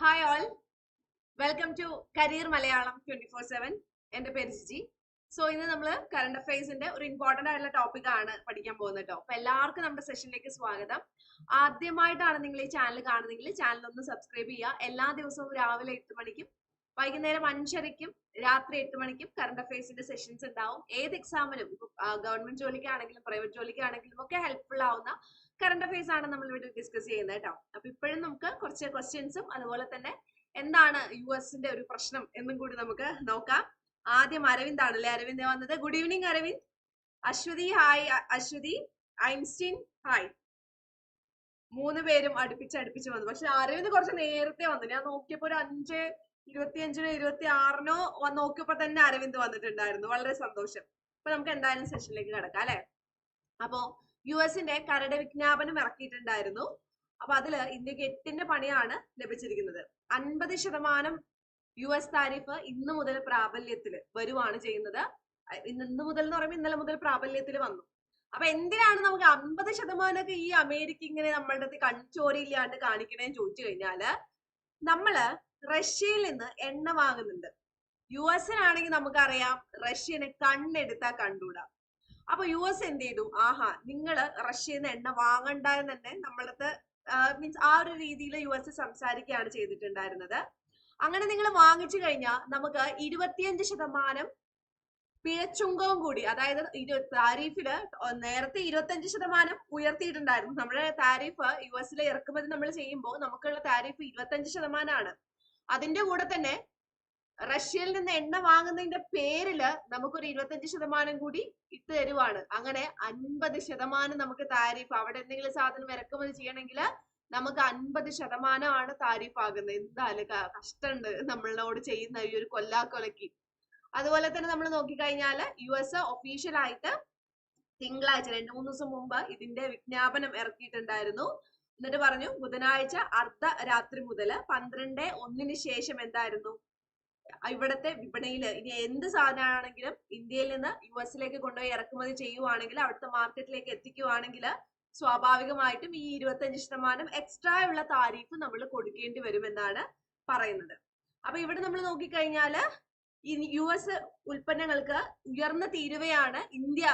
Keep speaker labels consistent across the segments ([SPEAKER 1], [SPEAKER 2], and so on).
[SPEAKER 1] Hi all welcome to career Malayalam twenty four seven എന്റെ പേര് Jiji so ഇന്ന് നമ്മൾ കറണ്ട് അഫയേഴ്സിന്റെ ഒരു ഇമ്പോർട്ടന്റ് ആയിട്ടുള്ള ടോപ്പിക് ആണ് പഠിക്കാൻ പോകുന്നത് കേട്ടോ അപ്പൊ എല്ലാവർക്കും നമ്മുടെ സെഷനിലേക്ക് സ്വാഗതം. ആദ്യമായിട്ടാണ് നിങ്ങൾ ഈ ചാനൽ കാണുന്നതെങ്കിൽ ചാനൽ ഒന്ന് സബ്സ്ക്രൈബ് ചെയ്യുക. എല്ലാ ദിവസവും രാവിലെ എട്ട് മണിക്കും വൈകുന്നേരം അഞ്ചരയ്ക്കും രാത്രി എട്ട് മണിക്കും കറണ്ട് അഫയേഴ്സിന്റെ സെഷൻസ് ഉണ്ടാവും. ഏത് എക്സാമിനും ഗവൺമെന്റ് ജോലിക്കാണെങ്കിലും പ്രൈവറ്റ് ജോലിക്കാണെങ്കിലും ഒക്കെ ഹെൽപ്ഫുൾ ആവുന്ന കറണ്ട് അഫയേഴ്സ് ആണ് നമ്മൾ ഇവിടെ ഡിസ്കസ് ചെയ്യുന്നത് കേട്ടോ. അപ്പൊ ഇപ്പോഴും നമുക്ക് കുറച്ച് ക്വസ്റ്റ്യൻസും അതുപോലെ തന്നെ എന്താണ് യു എസിന്റെ ഒരു പ്രശ്നം എന്നും കൂടി നമുക്ക് നോക്കാം. ആദ്യം അരവിന്ദ് ആണല്ലേ? അരവിന്ദ് വന്നത്. Good evening Aravind. Ashwathi hi Ashwathi Einstein hi മൂന്ന് പേരും അടുപ്പിച്ച് അടുപ്പിച്ച് വന്നു. പക്ഷെ അരവിന്ദ് കുറച്ച് നേരത്തെ വന്നു. ഞാൻ നോക്കിയപ്പോ ഒരു അഞ്ച് ഇരുപത്തിയഞ്ചിനോ ഇരുപത്തി ആറിനോ നോക്കിയപ്പോ തന്നെ അരവിന്ദ് വന്നിട്ടുണ്ടായിരുന്നു. വളരെ സന്തോഷം. അപ്പൊ നമുക്ക് എന്തായാലും സെഷനിലേക്ക് കിടക്കാം അല്ലെ? അപ്പോ യു എസിന്റെ കരട് വിജ്ഞാപനം ഇറക്കിയിട്ടുണ്ടായിരുന്നു. അപ്പൊ അതിൽ ഇന്ത്യയ്ക്ക് എട്ടിന്റെ പണിയാണ് ലഭിച്ചിരിക്കുന്നത്. അൻപത് ശതമാനം യു എസ് താരിഫ് ഇന്ന് മുതൽ പ്രാബല്യത്തിൽ വരുവാണ് ചെയ്യുന്നത്. ഇന്ന് മുതൽ എന്ന് പറയുമ്പോൾ ഇന്നലെ മുതൽ പ്രാബല്യത്തിൽ വന്നു. അപ്പൊ എന്തിനാണ് നമുക്ക് അമ്പത് ശതമാനമൊക്കെ ഈ അമേരിക്ക ഇങ്ങനെ നമ്മളുടെ അടുത്ത് കൺചോരിയില്ലാണ്ട് കാണിക്കണേന്ന് ചോദിച്ചു കഴിഞ്ഞാൽ നമ്മൾ റഷ്യയിൽ നിന്ന് എണ്ണ വാങ്ങുന്നുണ്ട്. യു എസിനാണെങ്കിൽ നമുക്കറിയാം റഷ്യനെ കണ്ണെടുത്താ കണ്ടൂടാ അപ്പൊ യു എസ് എന്ത് ചെയ്തു? ആഹാ നിങ്ങൾ റഷ്യയിൽ നിന്ന് എണ്ണ വാങ്ങണ്ട എന്ന് തന്നെ നമ്മളത് മീൻസ് ആ ഒരു രീതിയിൽ യു എസ് സംസാരിക്കുകയാണ് ചെയ്തിട്ടുണ്ടായിരുന്നത്. അങ്ങനെ നിങ്ങൾ വാങ്ങിച്ചു കഴിഞ്ഞാൽ നമുക്ക് ഇരുപത്തിയഞ്ച് ശതമാനം പിഴച്ചുങ്കവും കൂടി അതായത് താരീഫിൽ നേരത്തെ ഇരുപത്തഞ്ച് ശതമാനം ഉയർത്തിയിട്ടുണ്ടായിരുന്നു. നമ്മുടെ താരിഫ് യു എസിലെ ഇറക്കുമതി നമ്മൾ ചെയ്യുമ്പോൾ നമുക്കുള്ള താരിഫ് ഇരുപത്തഞ്ച് ശതമാനമാണ്. അതിന്റെ കൂടെ തന്നെ റഷ്യയിൽ നിന്ന് എണ്ണ വാങ്ങുന്നതിന്റെ പേരിൽ നമുക്കൊരു ഇരുപത്തഞ്ച് ശതമാനം കൂടി ഇട്ട് തരുവാണ്. അങ്ങനെ അൻപത് ശതമാനം നമുക്ക് താരിഫ് അവിടെ എന്തെങ്കിലും സാധനം ഇറക്കുമതി ചെയ്യണമെങ്കിൽ നമുക്ക് അൻപത് ശതമാനമാണ് താരിഫ് ആകുന്നത് എന്തായാലും കഷ്ടമുണ്ട് നമ്മളോട് ചെയ്യുന്ന ഈ ഒരു കൊല്ലാക്കൊലക്ക് അതുപോലെ തന്നെ നമ്മൾ നോക്കിക്കഴിഞ്ഞാൽ യു എസ് ഒഫീഷ്യൽ ആയിട്ട് തിങ്കളാഴ്ച രണ്ടു മൂന്ന് ദിവസം മുമ്പ് ഇതിന്റെ വിജ്ഞാപനം ഇറക്കിയിട്ടുണ്ടായിരുന്നു. എന്നിട്ട് പറഞ്ഞു ബുധനാഴ്ച അർദ്ധ രാത്രി മുതൽ പന്ത്രണ്ട് ഒന്നിന് ശേഷം എന്തായിരുന്നു? ഇവിടത്തെ വിപണിയിൽ ഇനി എന്ത് സാധനമാണെങ്കിലും ഇന്ത്യയിൽ നിന്ന് യു എസിലേക്ക് കൊണ്ടുപോയി ഇറക്കുമതി ചെയ്യുവാണെങ്കിൽ അവിടുത്തെ മാർക്കറ്റിലേക്ക് എത്തിക്കുവാണെങ്കിൽ സ്വാഭാവികമായിട്ടും ഈ ഇരുപത്തഞ്ച് ശതമാനം എക്സ്ട്രാ ഉള്ള താരിഫ് നമ്മൾ കൊടുക്കേണ്ടി വരുമെന്നാണ് പറയുന്നത്. അപ്പൊ ഇവിടെ നമ്മൾ നോക്കിക്കഴിഞ്ഞാൽ യു എസ് ഉൽപ്പന്നങ്ങൾക്ക് ഉയർന്ന തീരുവയാണ് ഇന്ത്യ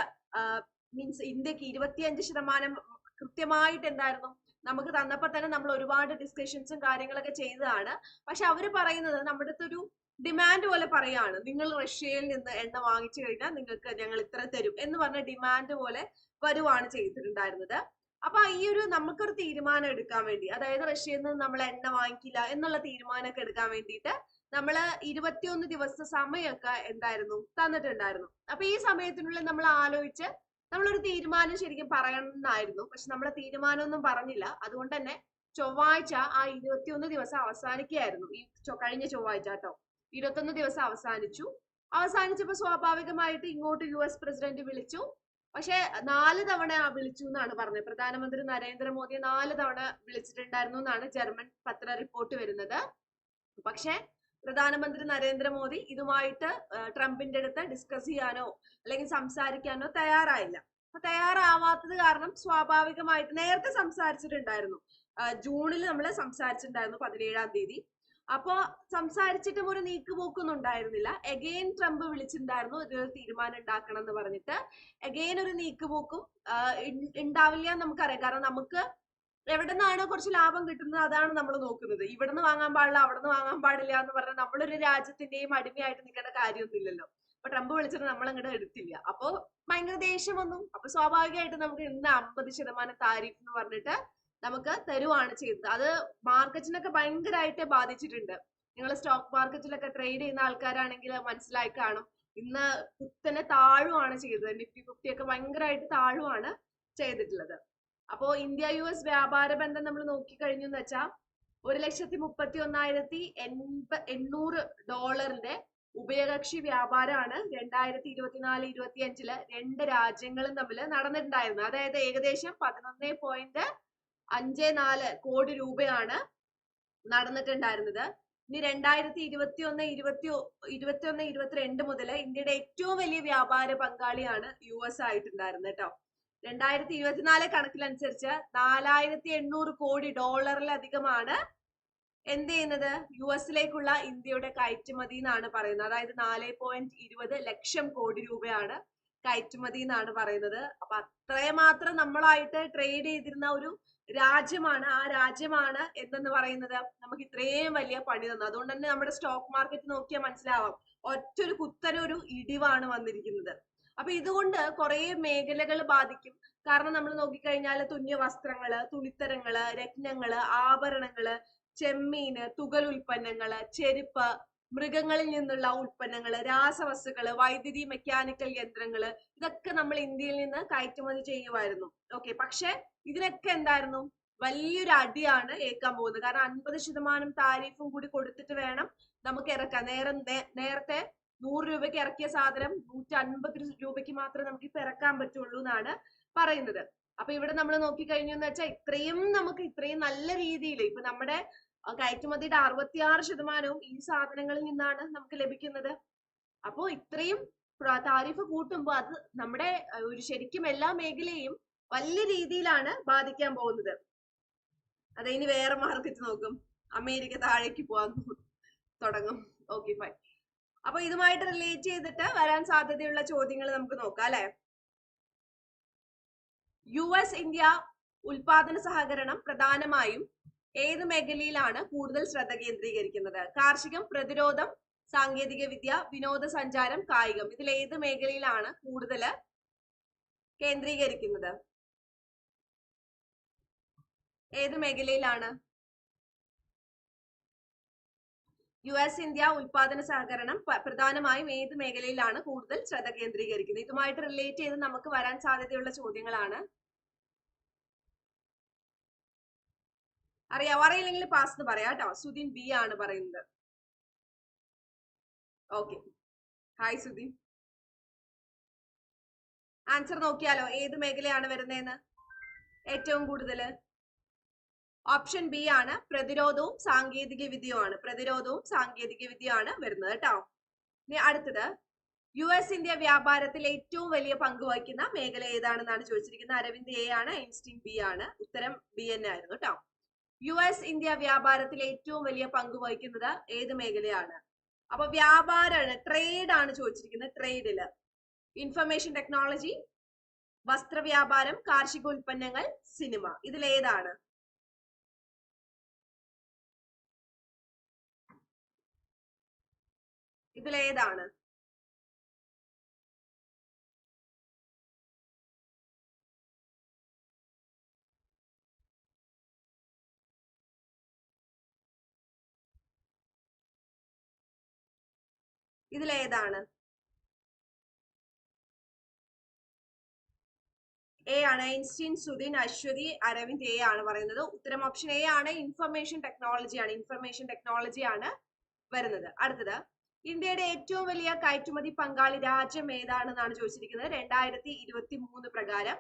[SPEAKER 1] മീൻസ് ഇന്ത്യയ്ക്ക് ഇരുപത്തിയഞ്ച് ശതമാനം കൃത്യമായിട്ട് എന്തായിരുന്നു? നമുക്ക് തന്നപ്പോ തന്നെ നമ്മൾ ഒരുപാട് ഡിസ്കഷൻസും കാര്യങ്ങളൊക്കെ ചെയ്തതാണ്. പക്ഷെ അവർ പറയുന്നത് നമ്മുടെ ഒരു ഡിമാൻഡ് പോലെ പറയാണ്. നിങ്ങൾ റഷ്യയിൽ നിന്ന് എണ്ണ വാങ്ങിച്ചു കഴിഞ്ഞാൽ നിങ്ങൾക്ക് ഞങ്ങൾ ഇത്ര തരും എന്ന് പറഞ്ഞ ഡിമാൻഡ് പോലെ വരുവാണ് ചെയ്തിട്ടുണ്ടായിരുന്നത്. അപ്പൊ ഈ ഒരു നമുക്കൊരു തീരുമാനം എടുക്കാൻ വേണ്ടി അതായത് റഷ്യയിൽ നിന്ന് നമ്മൾ എണ്ണ വാങ്ങിക്കില്ല എന്നുള്ള തീരുമാനമൊക്കെ എടുക്കാൻ വേണ്ടിയിട്ട് നമ്മൾ ഇരുപത്തിയൊന്ന് ദിവസത്തെ സമയമൊക്കെ എന്തായിരുന്നു? തന്നിട്ടുണ്ടായിരുന്നു. അപ്പൊ ഈ സമയത്തിനുള്ളിൽ നമ്മൾ ആലോചിച്ച് നമ്മളൊരു തീരുമാനം ശരിക്കും പറയണമെന്നായിരുന്നു പക്ഷെ നമ്മളെ തീരുമാനമൊന്നും പറഞ്ഞില്ല. അതുകൊണ്ട് തന്നെ ചൊവ്വാഴ്ച ആ ഇരുപത്തിയൊന്ന് ദിവസം അവസാനിക്കുകയായിരുന്നു. ഈ കഴിഞ്ഞ ചൊവ്വാഴ്ച കേട്ടോ. ഇരുപത്തൊന്ന് ദിവസം അവസാനിച്ചു. അവസാനിച്ചപ്പോ സ്വാഭാവികമായിട്ട് ഇങ്ങോട്ട് യു എസ് പ്രസിഡന്റ് വിളിച്ചു. പക്ഷേ നാല് തവണ വിളിച്ചു എന്നാണ് പറഞ്ഞത്. പ്രധാനമന്ത്രി നരേന്ദ്രമോദിയെ നാല് തവണ വിളിച്ചിട്ടുണ്ടായിരുന്നു എന്നാണ് ജർമ്മൻ പത്ര റിപ്പോർട്ട് വരുന്നത്. പക്ഷേ പ്രധാനമന്ത്രി നരേന്ദ്രമോദി ഇതുമായിട്ട് ട്രംപിന്റെ അടുത്ത് ഡിസ്കസ് ചെയ്യാനോ അല്ലെങ്കിൽ സംസാരിക്കാനോ തയ്യാറായില്ല. അപ്പൊ തയ്യാറാവാത്തത് കാരണം സ്വാഭാവികമായിട്ട് നേരത്തെ സംസാരിച്ചിട്ടുണ്ടായിരുന്നു. ജൂണിൽ നമ്മൾ സംസാരിച്ചിട്ടുണ്ടായിരുന്നു പതിനേഴാം തീയതി. അപ്പോ സംസാരിച്ചിട്ടും ഒരു നീക്കുപോക്കൊന്നും ഉണ്ടായിരുന്നില്ല എഗെയിൻ ട്രംപ് വിളിച്ചിട്ടുണ്ടായിരുന്നു ഇതിനൊരു തീരുമാനം ഉണ്ടാക്കണം എന്ന് പറഞ്ഞിട്ട്. എഗെയിൻ ഒരു നീക്കുപോക്കും ഉണ്ടാവില്ല നമുക്കറിയാം. കാരണം നമുക്ക് എവിടെ നിന്നാണ് കുറച്ച് ലാഭം കിട്ടുന്നത് അതാണ് നമ്മൾ നോക്കുന്നത്. ഇവിടെ നിന്ന് വാങ്ങാൻ പാടില്ല അവിടെ നിന്ന് വാങ്ങാൻ പാടില്ല എന്ന് പറഞ്ഞാൽ നമ്മളൊരു രാജ്യത്തിന്റെയും അടിമയായിട്ട് നിൽക്കേണ്ട കാര്യമൊന്നുമില്ലല്ലോ. അപ്പൊ ട്രംപ് വിളിച്ചിട്ട് നമ്മൾ അങ്ങോട്ട് എടുത്തില്ല. അപ്പൊ ഭയങ്കര ദേഷ്യം വന്നു. അപ്പൊ സ്വാഭാവികമായിട്ട് നമുക്ക് ഇന്ന് അമ്പത് ശതമാനം താരിഫ് എന്ന് പറഞ്ഞിട്ട് നമുക്ക് തരുവാണ് ചെയ്തത്. അത് മാർക്കറ്റിനൊക്കെ ഭയങ്കരമായിട്ട് ബാധിച്ചിട്ടുണ്ട്. നിങ്ങൾ സ്റ്റോക്ക് മാർക്കറ്റിലൊക്കെ ട്രേഡ് ചെയ്യുന്ന ആൾക്കാരാണെങ്കിൽ മനസ്സിലായി കാണും. ഇന്ന് കുത്തനെ താഴുവാണ് ചെയ്തത്. നിഫ്റ്റി ഫിഫ്റ്റി ഒക്കെ ഭയങ്കരമായിട്ട് താഴുവാണ് ചെയ്തിട്ടുള്ളത്. അപ്പോ ഇന്ത്യ യു എസ് വ്യാപാര ബന്ധം നമ്മൾ നോക്കിക്കഴിഞ്ഞു എന്ന് വെച്ചാൽ ഒരു ലക്ഷത്തി മുപ്പത്തി ഒന്നായിരത്തി എൺപ എണ്ണൂറ് ഡോളറിന്റെ ഉഭയകക്ഷി വ്യാപാരമാണ് രണ്ടായിരത്തി ഇരുപത്തിനാല് ഇരുപത്തി അഞ്ചിൽ രണ്ട് രാജ്യങ്ങളും തമ്മിൽ നടന്നിട്ടുണ്ടായിരുന്നത്. അതായത് ഏകദേശം പതിനൊന്ന് പോയിന്റ് അഞ്ച് നാല് കോടി രൂപയാണ് നടന്നിട്ടുണ്ടായിരുന്നത്. ഇനി രണ്ടായിരത്തി ഇരുപത്തി ഒന്ന് ഇരുപത്തി ഇരുപത്തി ഒന്ന് ഇരുപത്തിരണ്ട് മുതൽ ഇന്ത്യയുടെ ഏറ്റവും വലിയ വ്യാപാര പങ്കാളിയാണ് യു എസ് ആയിട്ടുണ്ടായിരുന്നത് കേട്ടോ. രണ്ടായിരത്തി ഇരുപത്തിനാല് കണക്കിലനുസരിച്ച് നാലായിരത്തി എണ്ണൂറ് കോടി ഡോളറിലധികമാണ് എന്ത് ചെയ്യുന്നത്? യു എസിലേക്കുള്ള ഇന്ത്യയുടെ കയറ്റുമതി എന്നാണ് പറയുന്നത്. അതായത് നാല് പോയിന്റ് ഇരുപത് ലക്ഷം കോടി രൂപയാണ് കയറ്റുമതി എന്നാണ് പറയുന്നത്. അപ്പൊ മാത്രം നമ്മളായിട്ട് ട്രേഡ് ചെയ്തിരുന്ന ഒരു രാജ്യമാണ് ആ രാജ്യമാണ് എന്തെന്ന് പറയുന്നത്? നമുക്ക് ഇത്രയും വലിയ പണി തന്നു. അതുകൊണ്ട് തന്നെ നമ്മുടെ സ്റ്റോക്ക് മാർക്കറ്റ് നോക്കിയാൽ മനസ്സിലാവാം. ഒറ്റൊരു കുത്തനൊരു ഇടിവാണ് വന്നിരിക്കുന്നത്. അപ്പൊ ഇതുകൊണ്ട് കുറെ മേഖലകൾ ബാധിക്കും. കാരണം നമ്മൾ നോക്കിക്കഴിഞ്ഞാൽ തുന്നിയ വസ്ത്രങ്ങൾ തുണിത്തരങ്ങൾ രത്നങ്ങൾ ആഭരണങ്ങൾ ചെമ്മീന് തുകൽ ഉൽപ്പന്നങ്ങൾ ചെരുപ്പ് മൃഗങ്ങളിൽ നിന്നുള്ള ഉൽപ്പന്നങ്ങൾ രാസവസ്തുക്കൾ വൈദ്യുതി മെക്കാനിക്കൽ യന്ത്രങ്ങൾ ഇതൊക്കെ നമ്മൾ ഇന്ത്യയിൽ നിന്ന് കയറ്റുമതി ചെയ്യുമായിരുന്നു. ഓക്കെ പക്ഷെ ഇതിനൊക്കെ എന്തായിരുന്നു? വലിയൊരു അടിയാണ് ഏൽക്കാൻ പോകുന്നത്. കാരണം അൻപത് ശതമാനം താരിഫും കൂടി കൊടുത്തിട്ട് വേണം നമുക്ക് ഇറക്കാൻ. നേരെ നേരത്തെ നൂറ് രൂപയ്ക്ക് ഇറക്കിയ സാധനം നൂറ്റി അൻപത് രൂപയ്ക്ക് മാത്രമേ നമുക്ക് ഇപ്പൊ ഇറക്കാൻ പറ്റുള്ളൂ എന്നാണ് പറയുന്നത്. അപ്പൊ ഇവിടെ നമ്മൾ നോക്കിക്കഴിഞ്ഞു എന്ന് വെച്ചാൽ ഇത്രയും നമുക്ക് ഇത്രയും നല്ല രീതിയിൽ ഇപ്പൊ നമ്മുടെ കയറ്റുമതിയുടെ അറുപത്തിയാറ് ശതമാനവും ഈ സാധനങ്ങളിൽ നിന്നാണ് നമുക്ക് ലഭിക്കുന്നത്. അപ്പോ ഇത്രയും താരിഫ് കൂട്ടുമ്പോൾ അത് നമ്മുടെ ഒരു ശരിക്കും എല്ലാ മേഖലയും വലിയ രീതിയിലാണ് ബാധിക്കാൻ പോകുന്നത്. അത് ഇനി വേറെ മാർക്കറ്റ് നോക്കും. അമേരിക്ക താഴേക്ക് പോകാൻ തുടങ്ങും. Okay fine. അപ്പൊ ഇതുമായിട്ട് റിലേറ്റ് ചെയ്തിട്ട് വരാൻ സാധ്യതയുള്ള ചോദ്യങ്ങൾ നമുക്ക് നോക്കാം അല്ലെ? യു എസ് ഇന്ത്യ ഉൽപാദന സഹകരണം പ്രധാനമായും ഏത് മേഖലയിലാണ് കൂടുതൽ ശ്രദ്ധ കേന്ദ്രീകരിക്കുന്നത്? കാർഷികം പ്രതിരോധം സാങ്കേതിക വിദ്യ വിനോദസഞ്ചാരം കായികം. ഇതിൽ ഏത് മേഖലയിലാണ് കൂടുതൽ കേന്ദ്രീകരിക്കുന്നത്? ഏത് മേഖലയിലാണ്? യു എസ് ഇന്ത്യ ഉൽപാദന സഹകരണം പ്രധാനമായും ഏത് മേഖലയിലാണ് കൂടുതൽ ശ്രദ്ധ കേന്ദ്രീകരിക്കുന്നത്? ഇതുമായിട്ട് റിലേറ്റ് ചെയ്ത് നമുക്ക് വരാൻ സാധ്യതയുള്ള ചോദ്യങ്ങളാണ്. അറിയാം. അറിയില്ലെങ്കിൽ പാസ് എന്ന് പറയാം കേട്ടോ. സുദിൻ ബി ആണ് പറയുന്നത്. Okay hi Sudheen. ആൻസർ നോക്കിയാലോ? ഏത് മേഖലയാണ് വരുന്നതെന്ന് ഏറ്റവും കൂടുതൽ. ഓപ്ഷൻ ബി ആണ് പ്രതിരോധവും സാങ്കേതിക വിദ്യയുമാണ് പ്രതിരോധവും സാങ്കേതിക വിദ്യയാണ് വരുന്നത് കേട്ടോ. ഇനി അടുത്തത്. യു എസ് ഇന്ത്യ വ്യാപാരത്തിൽ ഏറ്റവും വലിയ പങ്ക് വഹിക്കുന്ന മേഖല ഏതാണെന്നാണ് ചോദിച്ചിരിക്കുന്നത്? അരവിന്ദ് എ ആണ് ഐൻസ്റ്റീൻ ബി ആണ്. ഉത്തരം ബി എൻ ആയിരുന്നു കേട്ടോ. യു എസ് ഇന്ത്യ വ്യാപാരത്തിൽ ഏറ്റവും വലിയ പങ്ക് വഹിക്കുന്നത് ഏത് മേഖലയാണ്? അപ്പൊ വ്യാപാരമാണ് ട്രേഡ് ആണ് ചോദിച്ചിരിക്കുന്നത് ട്രേഡിൽ ഇൻഫർമേഷൻ ടെക്നോളജി വസ്ത്രവ്യാപാരം കാർഷിക ഉൽപ്പന്നങ്ങൾ സിനിമ ഇതിൽ ഏതാണ്? ഇതിൽ ഏതാണ് എ ആണ് ഐൻസ്റ്റീൻ സുധീൻ അശ്വതി അരവിന്ദ് എ ആണ് പറയുന്നത്. ഉത്തരം ഓപ്ഷൻ എ ആണ്. ഇൻഫർമേഷൻ ടെക്നോളജി ആണ്. ഇൻഫർമേഷൻ ടെക്നോളജി ആണ് വരുന്നത്. അടുത്തത് ഇന്ത്യയുടെ ഏറ്റവും വലിയ കയറ്റുമതി പങ്കാളി രാജ്യം ഏതാണെന്നാണ് ചോദിച്ചിരിക്കുന്നത്? രണ്ടായിരത്തി ഇരുപത്തി മൂന്ന് പ്രകാരം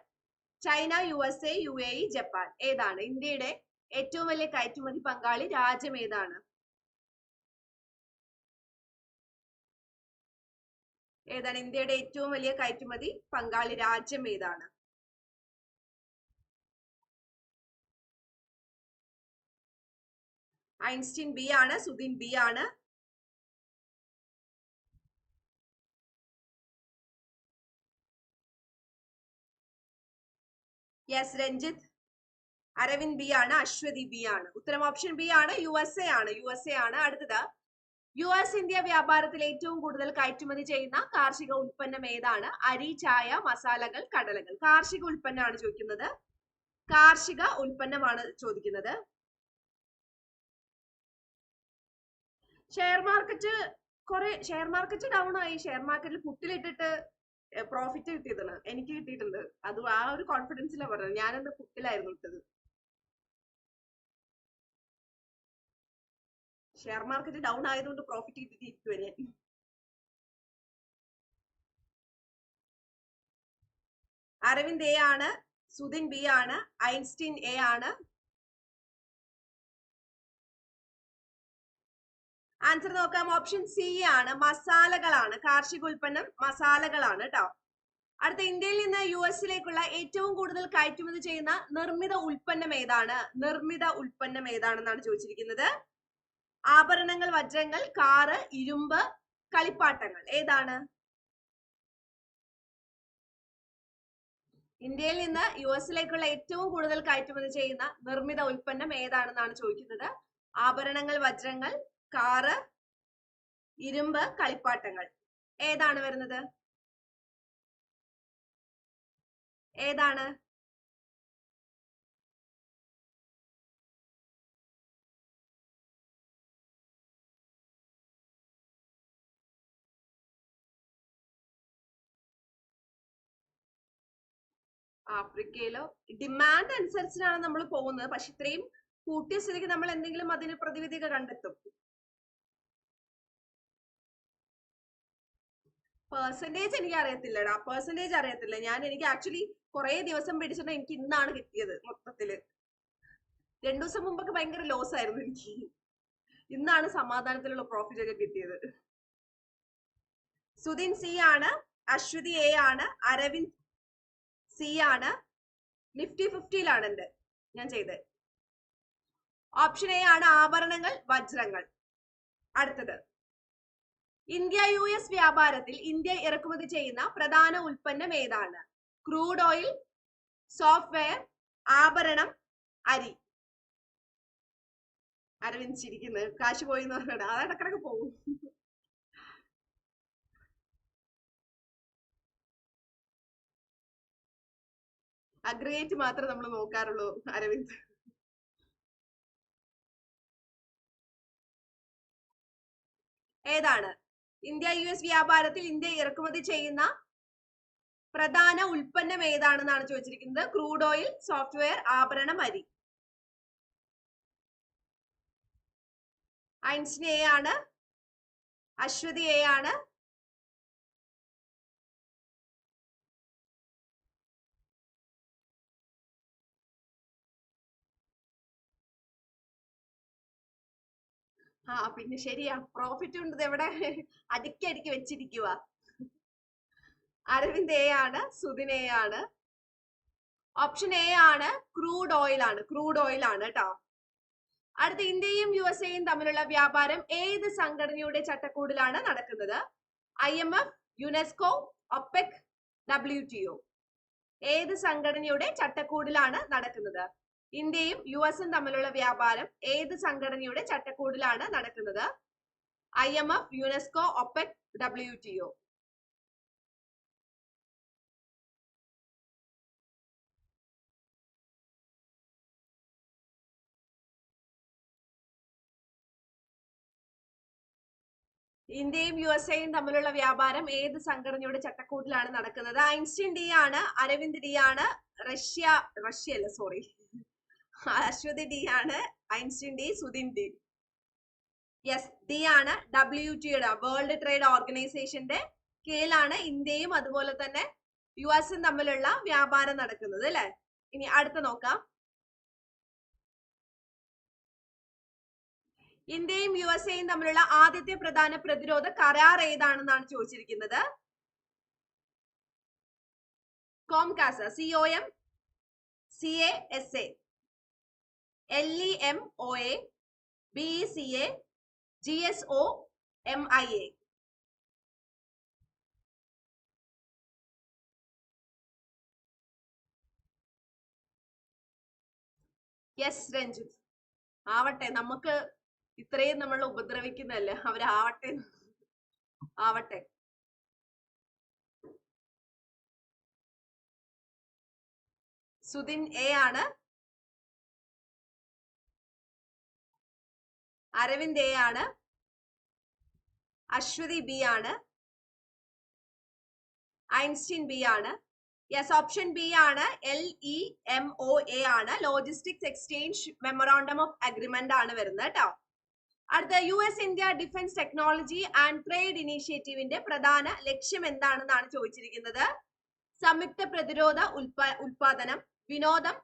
[SPEAKER 1] China U S A U A E Japan. ഏതാണ്? ഇന്ത്യയുടെ ഏറ്റവും വലിയ കയറ്റുമതി പങ്കാളി രാജ്യം ഏതാണ്? ഏതാണ് ഇന്ത്യയുടെ ഏറ്റവും വലിയ കയറ്റുമതി? പങ്കാളി രാജ്യം ഏതാണ്? ഐൻസ്റ്റീൻ ബി ആണ് സുദിൻ ബി ആണ്. യെസ് രഞ്ജിത്ത്. അരവിന്ദ് ബി ആണ് അശ്വതി ബി ആണ്. ഉത്തരം ഓപ്ഷൻ ബി ആണ് യു എസ് എ ആണ്. യു എസ് എ ആണ്. അടുത്തത് യു എസ് ഇന്ത്യ വ്യാപാരത്തിൽ ഏറ്റവും കൂടുതൽ കയറ്റുമതി ചെയ്യുന്ന കാർഷിക ഉൽപ്പന്നം ഏതാണ്? അരി ചായ മസാലകൾ കടലകൾ. കാർഷിക ഉൽപ്പന്നമാണ് ചോദിക്കുന്നത്. കാർഷിക ഉൽപ്പന്നമാണ് ചോദിക്കുന്നത്. ഷെയർ മാർക്കറ്റ് കുറെ ഷെയർ മാർക്കറ്റ് ഡൗൺ ആയി. ഷെയർ മാർക്കറ്റിൽ പുട്ടിലിട്ടിട്ട് പ്രോഫിറ്റ് കിട്ടിയതാണ്. എനിക്ക് കിട്ടിയിട്ടുണ്ട്. അത് ആ ഒരു കോൺഫിഡൻസിലാണ് പറഞ്ഞത്. ഞാനന്ന് പുട്ടിലായിരുന്നു ഇട്ടത്? ഷെയർ മാർക്കറ്റ് ഡൗൺ ആയതുകൊണ്ട് പ്രോഫിറ്റ് കിട്ടിയിരിക്കുവേ ഞാൻ. അരവിന്ദ് എ ആണ് സുധിൻ ബി ആണ് ഐൻസ്റ്റീൻ എ ആണ്. ആൻസർ നോക്കാം. ഓപ്ഷൻ സി ആണ് മസാലകളാണ് കാർഷിക ഉൽപ്പന്നം മസാലകളാണ് കേട്ടോ അടുത്ത ഇന്ത്യയിൽ നിന്ന് യു എസിലേക്കുള്ള ഏറ്റവും കൂടുതൽ കയറ്റുമതി ചെയ്യുന്ന നിർമ്മിത ഉൽപ്പന്നം ഏതാണ്? നിർമ്മിത ഉൽപ്പന്നം ഏതാണെന്നാണ് ചോദിച്ചിരിക്കുന്നത്. ആഭരണങ്ങൾ വജ്രങ്ങൾ കാറ് ഇരുമ്പ് കളിപ്പാട്ടങ്ങൾ. ഏതാണ്? ഇന്ത്യയിൽ നിന്ന് യു എസിലേക്കുള്ള ഏറ്റവും കൂടുതൽ കയറ്റുമതി ചെയ്യുന്ന നിർമ്മിത ഉൽപ്പന്നം ഏതാണെന്നാണ് ചോദിക്കുന്നത്. ആഭരണങ്ങൾ വജ്രങ്ങൾ കാറ് ഇരുമ്പ് കളിപ്പാട്ടങ്ങൾ. ഏതാണ് വരുന്നത്? ഏതാണ്? ആഫ്രിക്കയിലോ? ഡിമാൻഡ് അനുസരിച്ചാണ് നമ്മൾ പോകുന്നത്. പക്ഷെ ഇത്രയും കൂട്ടിയ സ്ഥിതിക്ക് നമ്മൾ എന്തെങ്കിലും അതിന് പ്രതിവിധികൾ കണ്ടെത്തും. പെർസെന്റേജ് എനിക്ക് അറിയത്തില്ലടാ പെർസെന്റേജ് അറിയത്തില്ല. ഞാൻ എനിക്ക് ആക്ച്വലി കുറെ ദിവസം പിടിച്ചിട്ട് എനിക്ക് ഇന്നാണ് കിട്ടിയത് മൊത്തത്തിൽ. രണ്ടു ദിവസം മുമ്പൊക്കെ ഭയങ്കര ലോസ് ആയിരുന്നു എനിക്ക്. ഇന്നാണ് സമാധാനത്തിലുള്ള പ്രോഫിറ്റ് ഒക്കെ കിട്ടിയത്. സുധിൻ സി ആണ്. അശ്വതി എ ആണ്. അരവിന്ദ് സി ആണ്. നിഫ്റ്റി ഫിഫ്റ്റിയിലാണ് എന്റെ ഞാൻ ചെയ്തത് ഓപ്ഷൻ എ ആണ് ആഭരണങ്ങൾ വജ്രങ്ങൾ. അടുത്തത്. ഇന്ത്യ യു എസ് വ്യാപാരത്തിൽ ഇന്ത്യ ഇറക്കുമതി ചെയ്യുന്ന പ്രധാന ഉൽപ്പന്നം ഏതാണ്? ക്രൂഡ് ഓയിൽ സോഫ്റ്റ്വെയർ ആഭരണം അരി. അരവിന്ദ് ചിരിക്കുന്നത് കാശ് പോയി എന്ന് പറഞ്ഞിട്ട്. അത് പോകും. അഗ്രഗേറ്റ് മാത്രമേ നമ്മൾ നോക്കാറുള്ളൂ അരവിന്ദ്. ഏതാണ്? ഇന്ത്യ യു എസ് വ്യാപാരത്തിൽ ഇന്ത്യ ഇറക്കുമതി ചെയ്യുന്ന പ്രധാന ഉൽപ്പന്നം ഏതാണെന്നാണ് ചോദിച്ചിരിക്കുന്നത്? ക്രൂഡ് ഓയിൽ സോഫ്റ്റ്വെയർ ആഭരണം അരി. ഐൻസ്റ്റീൻ എ ആണ്. അശ്വതി എ ആണ്. ആ പിന്നെ ശരിയാ. പ്രോഫിറ്റ് ഉണ്ട് എവിടെ? അടുക്കി അടുക്കി വെച്ചിരിക്കുക അരവിന്ദ് എ ആണ് സുധിൻ എ ആണ്. ഓപ്ഷൻ എ ആണ് ക്രൂഡ് ഓയിൽ ആണ്. ക്രൂഡ് ഓയിൽ ആണ് കേട്ടോ. അടുത്ത ഇന്ത്യയും യു എസ് എയും തമ്മിലുള്ള വ്യാപാരം ഏത് സംഘടനയുടെ ചട്ടക്കൂടിലാണ് നടക്കുന്നത്? I M F UNESCO OPEC W T O ഏത് സംഘടനയുടെ ചട്ടക്കൂടിലാണ് നടക്കുന്നത്? ഇന്ത്യയും യു എസും തമ്മിലുള്ള വ്യാപാരം ഏത് സംഘടനയുടെ ചട്ടക്കൂടിലാണ് നടക്കുന്നത്? I M F UNESCO OPEC W T O ഇന്ത്യയും യു എസ് എയും തമ്മിലുള്ള വ്യാപാരം ഏത് സംഘടനയുടെ ചട്ടക്കൂട്ടിലാണ് നടക്കുന്നത്? ഐൻസ്റ്റീൻ ഡി ആണ് അരവിന്ദ് ഡി ആണ് റഷ്യ റഷ്യ അല്ല സോറി അശ്വതി ഡി ആണ് Einstein D Sudhin D yes D ആണ് ഡബ്ല്യു ടിയുടെ വേൾഡ് ട്രേഡ് ഓർഗനൈസേഷന്റെ കീഴിലാണ് ഇന്ത്യയും അതുപോലെ തന്നെ യു എസും തമ്മിലുള്ള വ്യാപാരം നടക്കുന്നത് അല്ലെ? ഇനി അടുത്ത നോക്കാം. ഇന്ത്യയും യു എസ് എയും തമ്മിലുള്ള ആദ്യത്തെ പ്രധാന പ്രതിരോധ കരാർ ഏതാണെന്നാണ് ചോദിച്ചിരിക്കുന്നത്? COMCASA C O M C A S A L E M O A B E C A G S O M I A yes Ranjith. ആവട്ടെ നമുക്ക് ഇത്രയും നമ്മൾ ഉപദ്രവിക്കുന്നതല്ലേ? അവരാവട്ടെ. ആവട്ടെ. സുദിൻ എ ആണ്. അരവിന്ദ് എ ആണ്. അശ്വതി ബി ആണ്. ഐൻസ്റ്റീൻ ബി ആണ്. യെസ് ഓപ്ഷൻ ബി ആണ്. L E M O A ആണ്. Logistics exchange memorandum of agreement ആണ് വരുന്നത് കേട്ടോ. അടുത്ത U S India defence technology and trade ഇനീഷ്യേറ്റീവിന്റെ പ്രധാന ലക്ഷ്യം എന്താണെന്നാണ് ചോദിച്ചിരിക്കുന്നത്? സംയുക്ത പ്രതിരോധ ഉൽപാ ഉൽപാദനം വിനോദം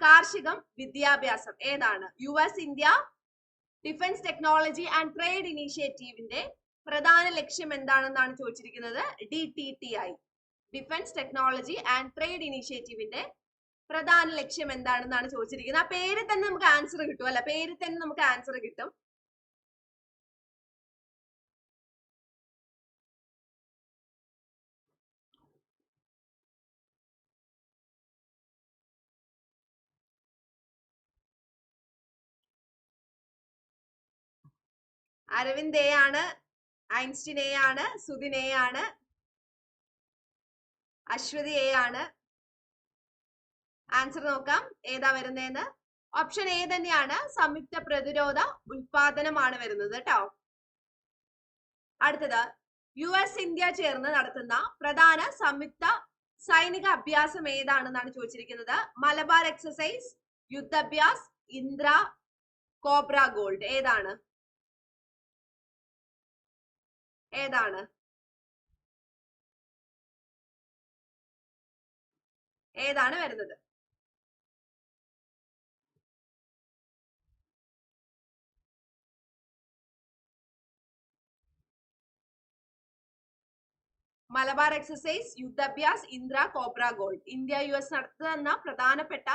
[SPEAKER 1] കാർഷികം വിദ്യാഭ്യാസം. ഏതാണ്? U S India defence technology and trade ഇനീഷ്യേറ്റീവിന്റെ പ്രധാന ലക്ഷ്യം എന്താണെന്നാണ് ചോദിച്ചിരിക്കുന്നത്? D T T I defence technology and trade ഇനീഷ്യേറ്റീവിന്റെ പ്രധാന ലക്ഷ്യം എന്താണെന്നാണ് ചോദിച്ചിരിക്കുന്നത്. ആ പേര് തന്നെ നമുക്ക് ആൻസർ കിട്ടും അല്ല? പേര് തന്നെ നമുക്ക് ആൻസർ കിട്ടും. അരവിന്ദ് എ ആണ് ഐൻസ്റ്റീൻ എ ആണ് സുധിൻ എ ആണ് അശ്വതി എ ആണ്. ആൻസർ നോക്കാം. ഏതാ വരുന്നതെന്ന് ഓപ്ഷൻ എ തന്നെയാണ്. സംയുക്ത പ്രതിരോധ ഉൽപാദനമാണ് വരുന്നത് കേട്ടോ. അടുത്തത്. യു എസ് ഇന്ത്യ ചേർന്ന് നടത്തുന്ന പ്രധാന സംയുക്ത സൈനിക അഭ്യാസം ഏതാണെന്നാണ് ചോദിച്ചിരിക്കുന്നത്? Malabar exercise Yudhabhyas Indra Cobra Gold ഏതാണ്? ഏതാണ്? ഏതാണ് വരുന്നത്? Malabar exercise Yudhabhyas Indra Cobra Gold. India U S നടത്തുന്ന പ്രധാനപ്പെട്ട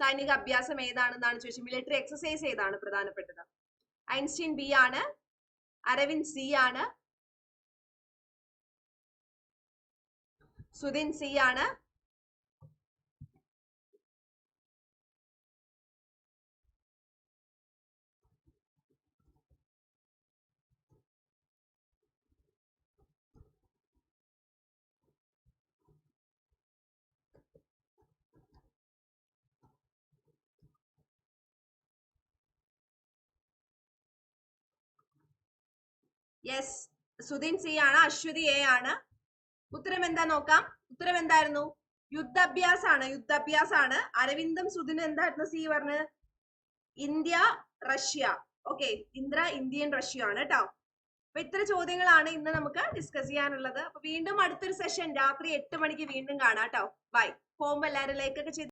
[SPEAKER 1] സൈനിക അഭ്യാസം ഏതാണെന്നാണ് ചോദിച്ചത്? മിലിറ്ററി എക്സസൈസ് ഏതാണ് പ്രധാനപ്പെട്ടത്? ഐൻസ്റ്റീൻ ബി ആണ്. അരവിന്ദ് സി ആണ്. സുധിൻ സി ആണ്. യെസ് സുധിൻ സി ആണ്. അശ്വതി എ ആണ്. ഉത്തരം എന്താ നോക്കാം. ഉത്തരം എന്തായിരുന്നു യുദ്ധാഭ്യാസാണ് യുദ്ധാഭ്യാസാണ്. അരവിന്ദം സുധിനും എന്തായിരുന്നു സി പറഞ്ഞത്? India Russia. Okay Indra Indian Russia ആണ് കേട്ടോ അപ്പൊ ഇത്ര ചോദ്യങ്ങളാണ് ഇന്ന് നമുക്ക് ഡിസ്കസ് ചെയ്യാനുള്ളത്. അപ്പൊ വീണ്ടും അടുത്തൊരു സെഷൻ രാത്രി എട്ട് മണിക്ക് വീണ്ടും കാണാം കേട്ടോ ബൈ പോകുമ്പോ എല്ലാവരും ലൈക്കൊക്കെ ചെയ്ത്